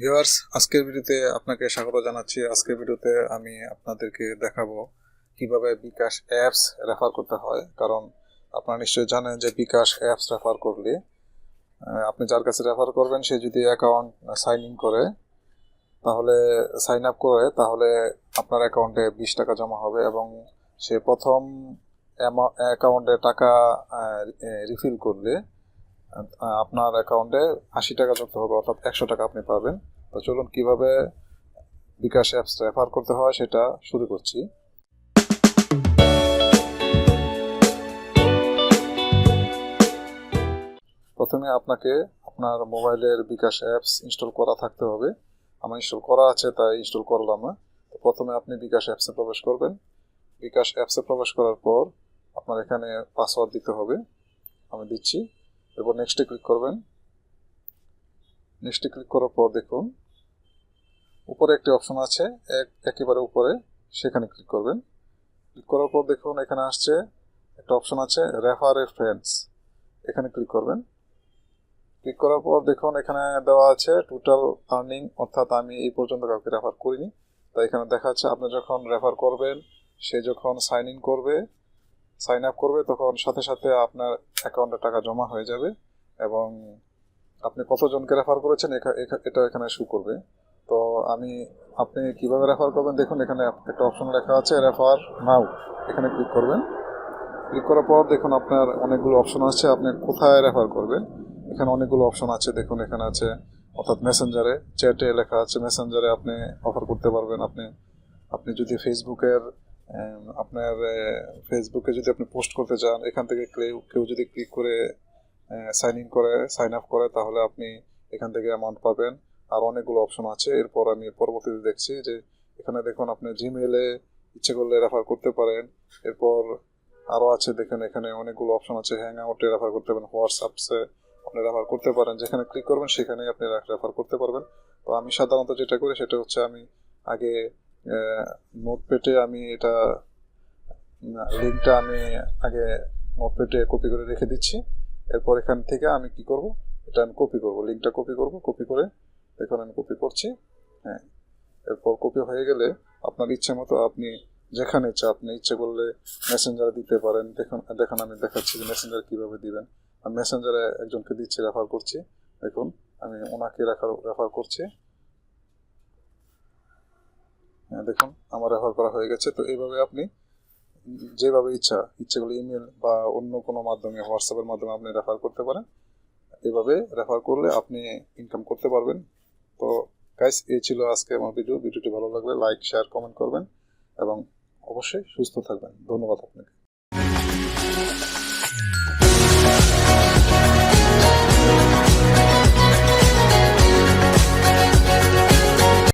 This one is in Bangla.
ভিউয়ার্স, আজকের ভিডিওতে আপনাকে স্বাগত জানাচ্ছি। আজকের ভিডিওতে আমি আপনাদেরকে দেখাবো কীভাবে বিকাশ অ্যাপস রেফার করতে হয়। কারণ আপনারা নিশ্চয়ই জানেন যে বিকাশ অ্যাপস রেফার করলে আপনি যার কাছে রেফার করবেন, সে যদি অ্যাকাউন্ট সাইন ইন করে, তাহলে সাইন আপ করে, তাহলে আপনার অ্যাকাউন্টে বিশ টাকা জমা হবে এবং সে প্রথম অ্যাকাউন্টে টাকা রিফিল করলে আপনার অ্যাকাউন্টে আশি টাকা যুক্ত হবে, অর্থাৎ একশো টাকা আপনি পাবেন। তো চলুন কীভাবে বিকাশ অ্যাপস রেফার করতে হয় সেটা শুরু করছি। প্রথমে আপনাকে আপনার মোবাইলের বিকাশ অ্যাপস ইনস্টল করা থাকতে হবে। আমার ইনস্টল করা আছে, তাই ইনস্টল করলাম। না তো প্রথমে আপনি বিকাশ অ্যাপসে প্রবেশ করবেন। বিকাশ অ্যাপসে প্রবেশ করার পর আপনার এখানে পাসওয়ার্ড দিতে হবে। আমি দিচ্ছি। এরপর নেক্সটে ক্লিক করবেন। নেক্সটে ক্লিক করার পর দেখুন, উপরে একটি অপশন আছে, এক, একেবারে উপরে, সেখানে ক্লিক করবেন। ক্লিক করার পর দেখুন, এখানে আসছে, একটা অপশন আছে রেফার ফ্রেন্ডস এখানে ক্লিক করবেন। ক্লিক করার পর দেখুন, এখানে দেওয়া আছে টোটাল আর্নিং অর্থাৎ আমি এই পর্যন্ত কাউকে রেফার করিনি। তাই এখানে দেখা যাচ্ছে আপনি যখন রেফার করবেন, সে যখন সাইন ইন করবে সাইন আপ করবে, তখন সাথে সাথে আপনার অ্যাকাউন্টে টাকা জমা হয়ে যাবে এবং আপনি কতজনকে রেফার করেছেন এটা এখানে শু করবে। তো আমি, আপনি কীভাবে রেফার করবেন দেখুন, এখানে একটা অপশন লেখা আছে রেফার নাও এখানে ক্লিক করবেন। ক্লিক করার পর দেখুন আপনার অনেকগুলো অপশন আছে আপনি কোথায় রেফার করবেন? এখানে অনেকগুলো অপশন আছে, দেখুন এখানে আছে, অর্থাৎ মেসেঞ্জারে চ্যাটে লেখা আছে মেসেঞ্জারে আপনি অফার করতে পারবেন। আপনি আপনি যদি ফেসবুকের আপনার ফেসবুকে যদি আপনি পোস্ট করতে চান, এখান থেকে কেউ যদি ক্লিক করে সাইন ইন করে সাইন আপ করে, তাহলে আপনি এখান থেকে অ্যামাউন্ট পাবেন। আর অনেকগুলো অপশন আছে। এরপর আমি পরবর্তীতে দেখছি যে এখানে দেখুন আপনি জিমেলে ইচ্ছে করলে রেফার করতে পারেন। এরপর আরও আছে, দেখেন এখানে অনেকগুলো অপশন আছে। হ্যাং আউটে রেফার করতে পারেন। হোয়াটসঅ্যাপসে আপনি রেফার করতে পারেন। যেখানে ক্লিক করবেন, সেখানেই আপনি রেফার করতে পারবেন। তো আমি সাধারণত যেটা করি, সেটা হচ্ছে আমি আগে নোটপ্যাডে আমি এটা লিঙ্কটা আমি আগে নোটপ্যাডে কপি করে রেখে দিচ্ছি। এরপর এখান থেকে আমি কি করব? এটা আমি কপি করব। লিঙ্কটা কপি করব, কপি করে দেখুন আমি কপি করছি। হ্যাঁ। এরপর কপি হয়ে গেলে আপনার ইচ্ছে মতো আপনি যেখানে ইচ্ছা, আপনি ইচ্ছে করলে মেসেঞ্জারে দিতে পারেন। দেখুন দেখুন, আমি দেখাচ্ছি যে মেসেঞ্জার কীভাবে দিবেন। আমি মেসেঞ্জারে একজনকে দিচ্ছি রেফার করছি। দেখুন, আমি ওনাকে রেফার রেফার করছি। হ্যাঁ দেখুন, আমার রেফার করা হয়ে গেছে। তো এইভাবে আপনি যেভাবে ইচ্ছা ইচ্ছে করলে ইমেল বা অন্য কোনো মাধ্যমে হোয়াটসঅ্যাপের মাধ্যমে আপনি রেফার করতে পারেন। এভাবে রেফার করলে আপনি ইনকাম করতে পারবেন। তো গাইস এই ছিল আজকে আমার ভিডিও ভিডিওটি ভালো লাগলে লাইক শেয়ার কমেন্ট করবেন এবং অবশ্যই সুস্থ থাকবেন। ধন্যবাদ আপনাকে।